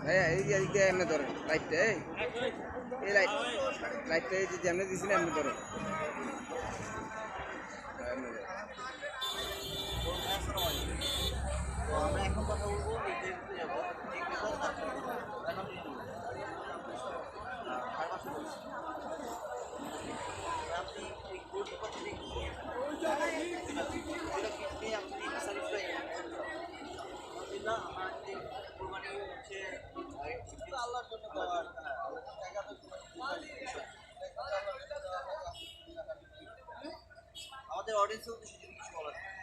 ভাইয়া, এই যে দিকে এমনি ধরে লাইটটা লাইট লাইটটা এই যে যেমনি দিয়েছিলেন এমনি ধরে Thank you. আমাদের অডিয়েন্স উদ্দেশ্যে যদি কিছু বলার থাকে।